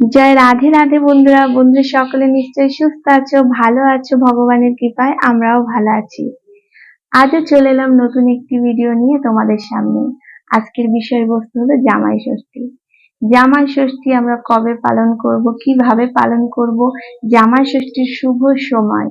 জয় রাধে রাধে বন্ধুরা। বন্ধুরা, সকলে নিশ্চয়ই সুস্থ আছো, ভালো আছো, ভগবানের কৃপায় আমরাও ভালো আছি। আজও চলে এলাম নতুন একটি ভিডিও নিয়ে তোমাদের সামনে। আজকের বিষয়বস্তু হলো জামাই ষষ্ঠী। জামাই ষষ্ঠী আমরা কবে পালন করব, কীভাবে পালন করব, জামাই ষষ্ঠীর শুভ সময়।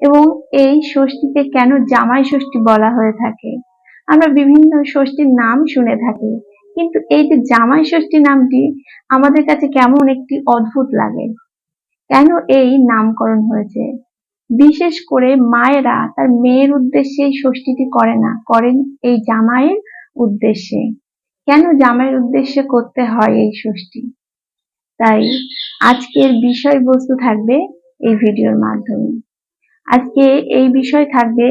এবং এই ষষ্ঠীকে কেন জামাই ষষ্ঠী বলা হয়ে থাকে? আমরা বিভিন্ন ষষ্ঠীর নাম শুনে থাকি। কিন্তু এই যে জামাই ষষ্ঠী নামটি আমাদের কাছে কেমন একটি অদ্ভুত লাগে। কেন এই নামকরণ হয়েছে? বিশেষ করে মায়েরা তার মেয়ের উদ্দেশ্যে ষষ্ঠীটি করে না, করেন এই জামাইয়ের উদ্দেশ্যে। কেন জামাইয়ের উদ্দেশ্যে করতে হয় এই ষষ্ঠী? তাই আজকের বিষয়বস্তু থাকবে এই ভিডিওর মাধ্যমে। আজকে এই বিষয় থাকবে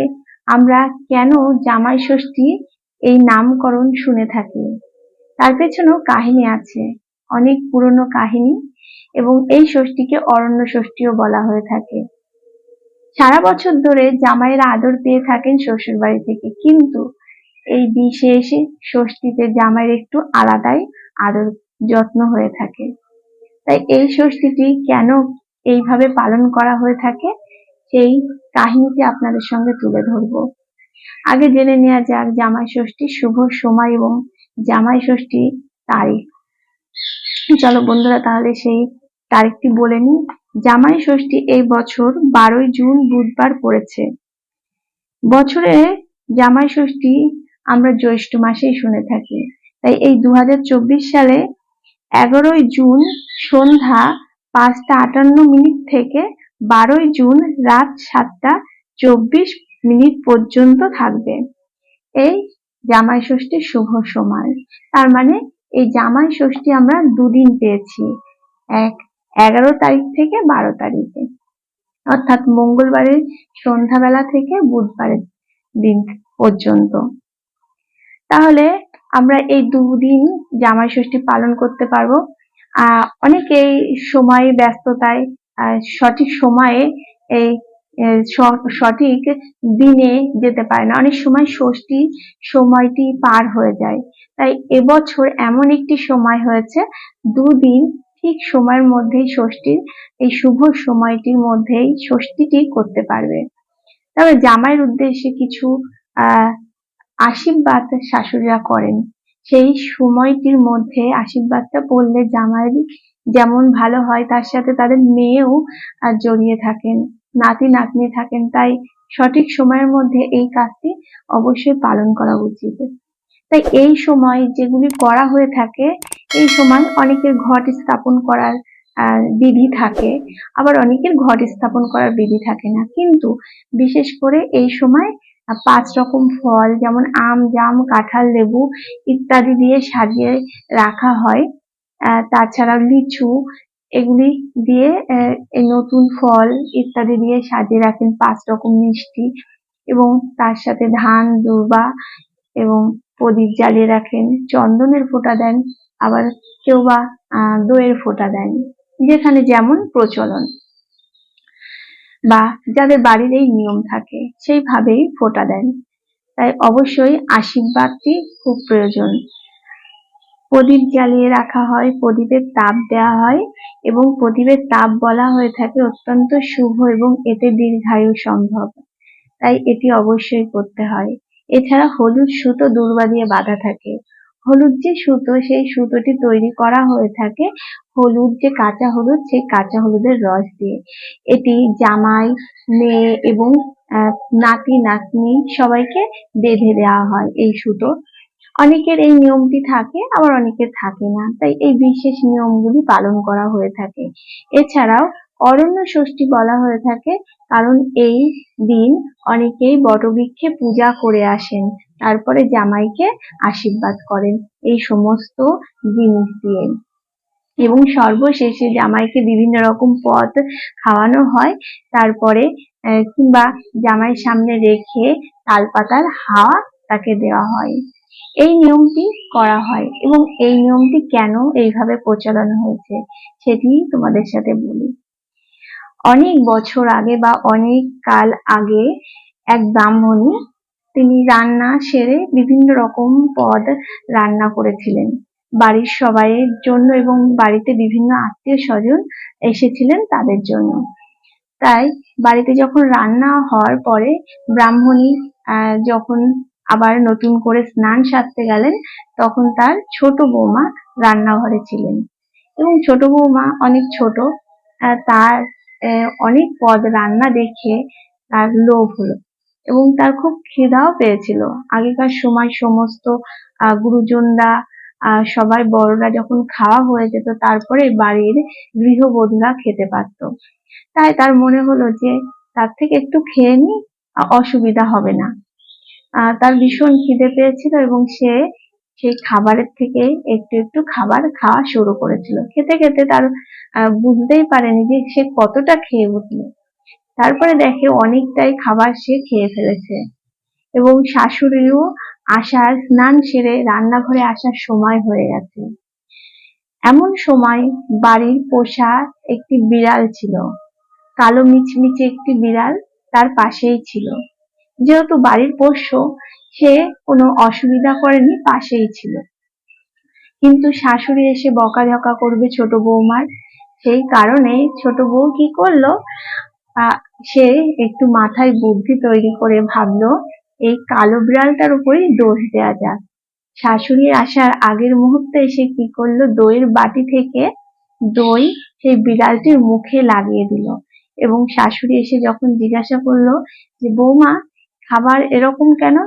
আমরা কেন জামাই ষষ্ঠী এই নামকরণ শুনে থাকি। তার পেছনেও কাহিনী আছে, অনেক পুরনো কাহিনী এবং এই ষষ্ঠীকে অরণ্য ষষ্ঠীও বলা হয়ে থাকে। সারা বছর ধরে জামাইয়ের আদর পেয়ে থাকেন শ্বশুর বাড়ি থেকে, কিন্তু এই বিশেষ ষষ্ঠীতে জামাইয়ের একটু আলাদাই আদর যত্ন হয়ে থাকে। তাই এই ষষ্ঠীটি কেন এইভাবে পালন করা হয়ে থাকে, সেই কাহিনীটি আপনাদের সঙ্গে তুলে ধরব। আগে জেনে নেওয়া যাক জামাই ষষ্ঠীর শুভ সময় এবং জামাই ষষ্ঠী তারিখ। চলো বন্ধুরা, তাহলে সেই তারিখটি বলে নি জামাই ষষ্ঠী এই বছর বারোই জুন বুধবার পড়েছে। বছরে জামাই ষষ্ঠী আমরা জ্যৈষ্ঠ মাসেই শুনে থাকি। তাই এই দু হাজার চব্বিশ সালে এগারোই জুন সন্ধ্যা পাঁচটা আটান্ন মিনিট থেকে বারোই জুন রাত সাতটা চব্বিশ মিনিট পর্যন্ত থাকবে। এই জামাই ষষ্ঠীর শুভ সময়। তার মানে এই জামাই ষষ্ঠী আমরা দুদিন পেয়েছি, এক এগারো তারিখ থেকে বারো তারিখে। অর্থাৎ মঙ্গলবারের সন্ধ্যাবেলা থেকে বুধবারের দিন পর্যন্ত। তাহলে আমরা এই দুদিন জামাই ষষ্ঠী পালন করতে পারব। অনেকেই সময় ব্যস্ততায় সঠিক সময়ে এই সঠিক দিনে যেতে পারে না। অনেক সময় ষষ্ঠী সময়টি পার হয়ে যায়। তাই এবছর এমন একটি সময় হয়েছে, দুদিন ঠিক সময়ের মধ্যেই ষষ্ঠীর, এই শুভ সময়টির মধ্যেই ষষ্ঠীটি করতে পারবে। তবে জামাইয়ের উদ্দেশ্যে কিছু আহ আশীর্বাদ শাশুড়িরা করেন। সেই সময়টির মধ্যে আশীর্বাদটা পড়লে জামাইয়ের যেমন ভালো হয়, তার সাথে তাদের মেয়েও জড়িয়ে থাকেন। নাতি নাতনি থাকেন, তাই সঠিক সময়ের মধ্যে এই কাজটি অবশ্যই পালন করা উচিত। তাই এই সময় যেগুলি করা হয়ে থাকে, এই সময় অনেকের ঘট স্থাপন করার বিধি থাকে, আবার অনেকের ঘট স্থাপন করার বিধি থাকে না। কিন্তু বিশেষ করে এই সময় পাঁচ রকম ফল, যেমন আম, জাম, কাঁঠাল, লেবু ইত্যাদি দিয়ে সাজিয়ে রাখা হয়। তাছাড়া লিচু এগুলি দিয়ে এই নতুন ফল ইত্যাদি দিয়ে সাজিয়ে রাখেন পাঁচ রকম মিষ্টি এবং তার সাথে ধান, দুর্বা এবং প্রদীপ জ্বালিয়ে রাখেন। চন্দনের ফোঁটা দেন, আবার কেউ বা দইয়ের ফোঁটা দেন, যেখানে যেমন প্রচলন বা যাদের বাড়ির এই নিয়ম থাকে, সেইভাবেই ফোঁটা দেন। তাই অবশ্যই আশীর্বাদটি খুব প্রয়োজন। প্রদীপ জ্বালিয়ে রাখা হয়, প্রদীপের তাপ দেওয়া হয় এবং প্রদীপের তাপ বলা হয়ে থাকে অত্যন্ত শুভ এবং এতে দীর্ঘায়ু সম্ভব। তাই এটি অবশ্যই করতে হয়। এছাড়া হলুদ সুতো দূর্বা দিয়ে বাঁধা থাকে। হলুদ যে সুতো, সেই সুতোটি তৈরি করা হয়ে থাকে হলুদ, যে কাঁচা হলুদ, সেই কাঁচা হলুদের রস দিয়ে। এটি জামাই, মেয়ে এবং নাতি, নাতনি সবাইকে বেঁধে দেওয়া হয় এই সুতো। অনেকের এই নিয়মটি থাকে, আবার অনেকের থাকে না। তাই এই বিশেষ নিয়মগুলি পালন করা হয়ে থাকে। এছাড়াও অরণ্য ষষ্ঠী বলা হয়ে থাকে, কারণ এই দিন অনেকেই বটবৃক্ষে পূজা করে আসেন, তারপরে জামাইকে আশীর্বাদ করেন, এই সমস্ত জিনিস দিয়ে। এবং সর্বশেষে জামাইকে বিভিন্ন রকম পদ খাওয়ানো হয়, তারপরে কিংবা জামাইয়ের সামনে রেখে তালপাতার হাওয়া তাকে দেওয়া হয়। এই নিয়মটি করা হয় এবং এই নিয়মটি কেন এইভাবে প্রচলন হয়েছে সেটি তোমাদের সাথে বলি। অনেক বছর আগে বা অনেক কাল আগে এক ব্রাহ্মণী, তিনি রান্না সেরে বিভিন্ন রকম পদ রান্না করেছিলেন। বাড়ির সবাইয়ের জন্য এবং বাড়িতে বিভিন্ন আত্মীয় স্বজন এসেছিলেন তাদের জন্য। তাই বাড়িতে যখন রান্না হওয়ার পরে ব্রাহ্মণী যখন আবার নতুন করে স্নান সারতে গেলেন, তখন তার ছোট বৌমা রান্নাঘরে ছিলেন। এবং ছোট বৌমা অনেক ছোট তার অনেক পদ রান্না দেখে তার লোভ হলো এবং তার খুব খিদাও পেয়েছিল। আগেকার সময় সমস্ত গুরুজনরা সবাই বড়রা যখন খাওয়া হয়ে যেত, তারপরে বাড়ির গৃহবধূরা খেতে পারতো। তাই তার মনে হলো যে তার থেকে একটু খেয়ে নি অসুবিধা হবে না। তার ভীষণ খিদে পেয়েছিল এবং সে সেই খাবারের থেকে একটু একটু খাবার খাওয়া শুরু করেছিল। খেতে খেতে তার বুঝতেই পারেনি যে সে কতটা খেয়ে উঠল। তারপরে দেখে অনেকটাই খাবার সে খেয়ে ফেলেছে এবং শাশুড়িও আসার, স্নান সেরে রান্নাঘরে আসার সময় হয়ে গেছে। এমন সময় বাড়ির পোষা একটি বিড়াল ছিল। কালো মিচমিচে একটি বিড়াল তার পাশেই ছিল। যেহেতু বাড়ির পোষ্য, সে কোনো অসুবিধা করেনি, পাশেই ছিল। কিন্তু শাশুড়ি এসে বকাঝকা করবে ছোট বৌমার। সেই কারণে ছোট বউ কি করল? সে একটু মাথায় বুদ্ধি তৈরি করে ভাবলো, এই কালো বিড়ালটার উপরেই দোষ দেওয়া যাক। শাশুড়ি আসার আগের মুহূর্তে এসে কি করল? দইয়ের বাটি থেকে দই সেই বিড়ালটির মুখে লাগিয়ে দিল। এবং শাশুড়ি এসে যখন জিজ্ঞাসা করল যে, বৌমা খাবার এরকম কেন?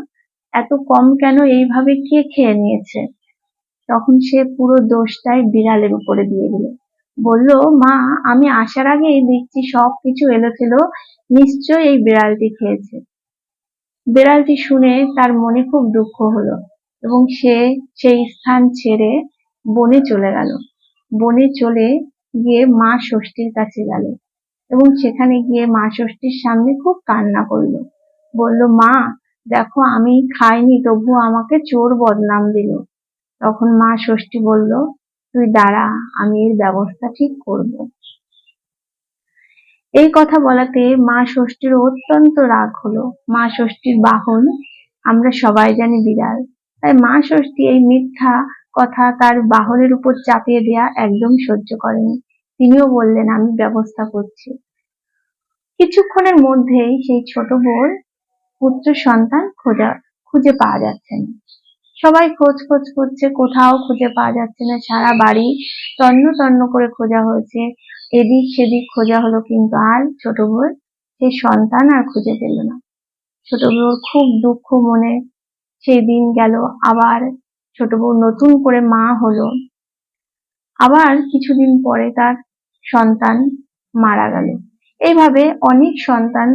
এত কম কেন এইভাবে কে খেয়ে নিয়েছে? তখন সে পুরো দোষটাই বিড়ালের উপরে দিয়ে দিল। বলল, মা, আমি আসার আগেই দেখছি সব কিছু এলোথেলো। নিশ্চয়ই এই বিড়ালটি খেয়েছে। বিড়ালটি শুনে তার মনে খুব দুঃখ হলো এবং সে সেই স্থান ছেড়ে বনে চলে গেল। বনে চলে গিয়ে মা ষষ্ঠীর কাছে গেল এবং সেখানে গিয়ে মা ষষ্ঠীর সামনে খুব কান্না করল। বলল, মা, দেখো, আমি খাইনি তবুও আমাকে চোর বদনাম দিল। তখন মা ষষ্ঠী বলল, তুই দাঁড়া, আমি এর ব্যবস্থা ঠিক করব। এই কথা বলাতে মা ষষ্ঠীর অত্যন্ত রাগ হলো। মা ষষ্ঠীর বাহন, আমরা সবাই জানি বিড়াল। তাই মা ষষ্ঠী এই মিথ্যা কথা তার বাহনের উপর চাপিয়ে দেয়া একদম সহ্য করেনি। তিনিও বললেন, আমি ব্যবস্থা করছি। কিছুক্ষণের মধ্যেই সেই ছোট বোর পুত্র সন্তান খোঁজা, খুঁজে পাওয়া যাচ্ছে না। সবাই খোঁজ খোঁজ করছে, কোথাও খুঁজে পাওয়া যাচ্ছে না। সারা বাড়ি তন্ন তন্ন করে খোঁজা হয়েছে। এদিক সেদিক খোঁজা হলো, কিন্তু আর ছোট বউর সেই সন্তান আর খুঁজে পেল না। ছোট বউর খুব দুঃখ মনে সেই দিন গেল। আবার ছোট বউ নতুন করে মা হলো। আবার কিছুদিন পরে তার সন্তান মারা গেল। এইভাবে অনেক সন্তান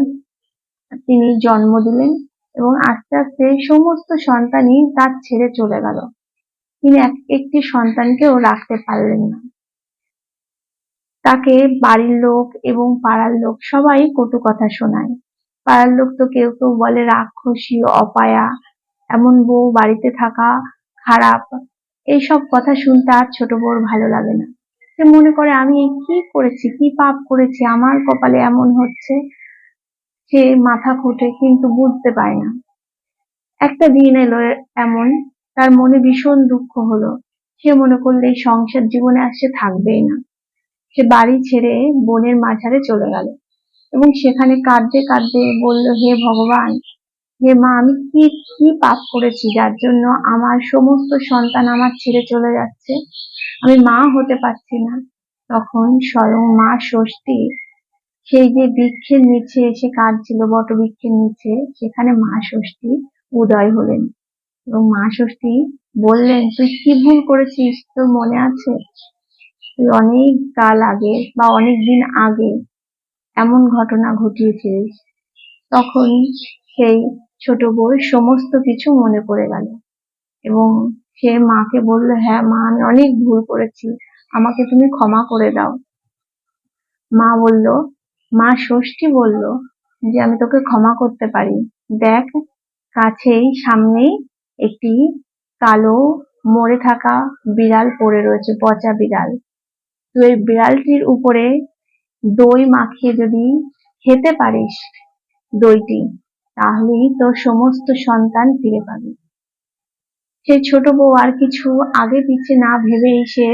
তিনি জন্ম দিলেন এবং আস্তে আস্তে সমস্ত সন্তানই তার ছেড়ে চলে গেল। তিনি এক, একটি সন্তানকেও রাখতে পারলেন না। তাকে বাড়ির লোক এবং পাড়ার লোক সবাই কটু কথা শোনায়। পাড়ার লোক তো কেউ কেউ বলে রাক্ষসী, অপায়া, এমন বউ বাড়িতে থাকা খারাপ, এইসব কথা শুনতে আর ছোট বউর ভালো লাগে না। সে মনে করে, আমি কি করেছি, কি পাপ করেছি, আমার কপালে এমন হচ্ছে? সে মাথা খুঁটে কিন্তু বুঝতে পারে না। একটা দিন এলো এমন, তার মনে ভীষণ দুঃখ হলো। সে মনে করলে সংসার জীবনে আর সে থাকবেই না। সে বাড়ি ছেড়ে বনের মাঝারে চলে গেল এবং সেখানে কাঁদতে কাঁদতে বলল, হে ভগবান, হে মা, আমি কি কি পাপ করেছি যার জন্য আমার সমস্ত সন্তান আমার ছেড়ে চলে যাচ্ছে? আমি মা হতে পারছি না। তখন স্বয়ং মা ষষ্ঠী সেই যে বৃক্ষের নিচে এসে কাঁদছিল, বট বৃক্ষের নিচে, সেখানে মা ষষ্ঠী উদয় হলেন। এবং মা ষষ্ঠী বললেন, তুই কি ভুল করেছিস? তোর মনে আছে? তুই অনেক কাল আগে বা অনেক দিন আগে এমন ঘটনা ঘটিয়েছিলিস। তখন সেই ছোট বউ সমস্ত কিছু মনে পড়ে গেল। এবং সে মাকে বলল হ্যাঁ মা, আমি অনেক ভুল করেছি। আমাকে তুমি ক্ষমা করে দাও। মা বলল মা ষষ্ঠী বলল যে, আমি তোকে ক্ষমা করতে পারি। দেখ, কাছেই সামনেই একটি কালো মরে থাকা বিড়াল পড়ে রয়েছে, পচা বিড়াল। তুই এই বিড়ালটির উপরে দই মাখিয়ে যদি খেতে পারিস দইটি, তাহলেই তোর সমস্ত সন্তান ফিরে পাবি। সেই ছোট বউ আর কিছু আগে পিছে না ভেবেই সে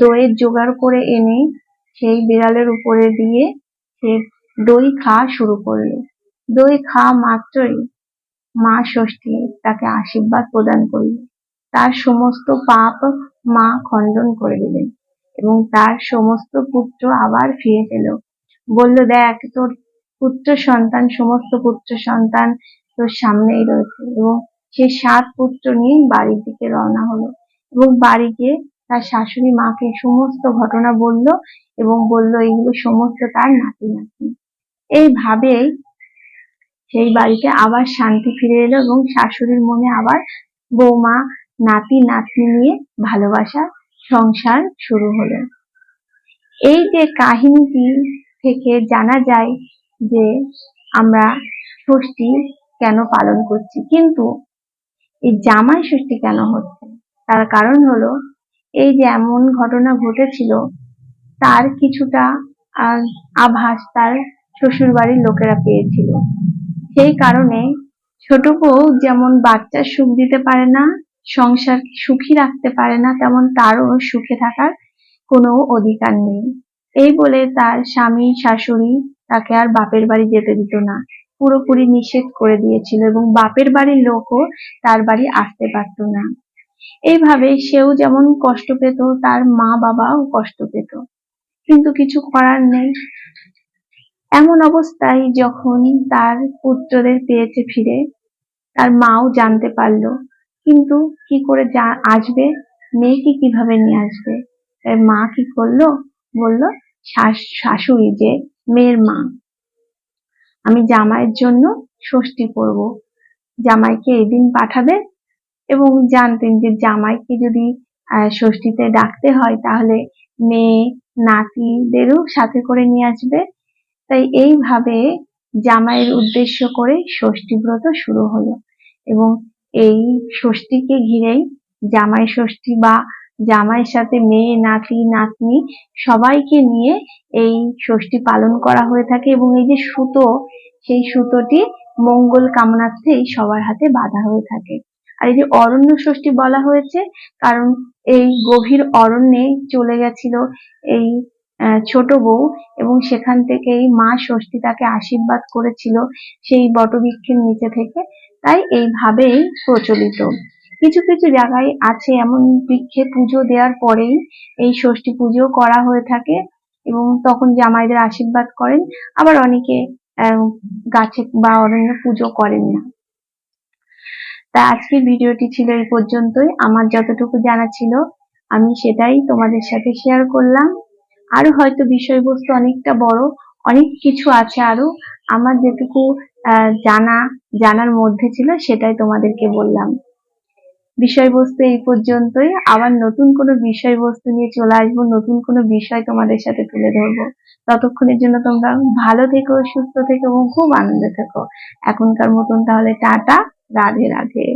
দইয়ের জোগাড় করে এনে সেই বিড়ালের উপরে দিয়ে সে দই খাওয়া শুরু করল। দই খাওয়া মাত্রই মা ষষ্ঠী তাকে আশীর্বাদ প্রদান করল। তার সমস্ত পাপ মা খণ্ডন করে দিলেন এবং তার সমস্ত পুত্র আবার ফিরে পেল। বলল, দেখ, তোর পুত্র সন্তান, সমস্ত পুত্র সন্তান তোর সামনেই রয়েছে এবং সে সাত পুত্র নিয়ে বাড়ির দিকে রওনা হলো এবং বাড়ি গিয়ে তার শাশুড়ি মাকে সমস্ত ঘটনা বলল এবং বলল, এগুলো সমস্ত তার নাতি নাতি। এইভাবেই সেই বাড়িতে আবার শান্তি ফিরে এলো এবং শাশুড়ির মনে আবার বৌমা, নাতি, নাতনি নিয়ে ভালোবাসা সংসার শুরু হলো। এই যে কাহিনীটি থেকে জানা যায় যে আমরা ষষ্ঠী কেন পালন করছি, কিন্তু এই জামাই ষষ্ঠী কেন হচ্ছে, তার কারণ হলো এই যে এমন ঘটনা ঘটেছিল, তার কিছুটা আভাস তার শ্বশুর বাড়ির লোকেরা পেয়েছিল। সেই কারণে ছোট বউ যেমন বাচ্চার সুখ দিতে পারে না, সংসার সুখী রাখতে পারে না, তেমন তারও সুখে থাকার কোনো অধিকার নেই। এই বলে তার স্বামী, শাশুড়ি তাকে আর বাপের বাড়ি যেতে দিত না। পুরোপুরি নিষেধ করে দিয়েছিল এবং বাপের বাড়ির লোকও তার বাড়ি আসতে পারত না। এইভাবে সেও যেমন কষ্ট পেত, তার মা বাবাও কষ্ট পেত। কিন্তু কিছু করার নেই। এমন অবস্থায় যখন তার পুত্রদের পেয়েছে ফিরে, তার মাও জানতে পারল, কিন্তু কি করে যা আসবে, মেয়েকে কীভাবে নিয়ে আসবে? তাই মা কি করল? বলল শাশ- শাশুড়ি যে মেয়ের মা। আমি জামাইয়ের জন্য ষষ্ঠী করব জামাইকে এদিন পাঠাবে এবং জানতেন যে জামাইকে যদি ষষ্ঠীতে ডাকতে হয়, তাহলে মেয়ে নাতিদেরও সাথে করে নিয়ে আসবে। তাই এইভাবে জামাইয়ের উদ্দেশ্য করে ষষ্ঠী ব্রত শুরু হলো এবং এই ষষ্ঠীকে ঘিরেই জামাই ষষ্ঠী বা জামাইয়ের সাথে মেয়ে, নাতি, নাতনি সবাইকে নিয়ে এই ষষ্ঠী পালন করা হয়ে থাকে এবং এই যে সুতো, সেই সুতোটি মঙ্গল কামনার্থেই সবার হাতে বাঁধা হয়ে থাকে। আর এই যে অরণ্য ষষ্ঠী বলা হয়েছে, কারণ এই গভীর অরণ্যে চলে গেছিল এই ছোট বউ এবং সেখান থেকেই মা ষষ্ঠী তাকে আশীর্বাদ করেছিল সেই বটবৃক্ষের নিচে থেকে। তাই এইভাবেই প্রচলিত। কিছু কিছু জায়গায় আছে এমন বৃক্ষে পুজো দেওয়ার পরেই এই ষষ্ঠী পুজো করা হয়ে থাকে এবং তখন জামাইদের আশীর্বাদ করেন। আবার অনেকে গাছে বা অরণ্য পুজো করেন না। তা আজকের ভিডিওটি ছিল এই পর্যন্তই। আমার যতটুকু জানা ছিল, আমি সেটাই তোমাদের সাথে শেয়ার করলাম। আরও হয়তো বিষয়বস্তু অনেকটা বড়, অনেক কিছু আছে আরও। আমার যেটুকু জানা, জানার মধ্যে ছিল সেটাই তোমাদেরকে বললাম। বিষয়বস্তু এই পর্যন্তই। আবার নতুন কোনো বিষয়বস্তু নিয়ে চলে আসব, নতুন কোনো বিষয় তোমাদের সাথে তুলে ধরবো। ততক্ষণের জন্য তোমরা ভালো থেকো, সুস্থ থেকো এবং খুব আনন্দে থেকো। এখনকার মতন তাহলে টাটা। রাধে রাধে।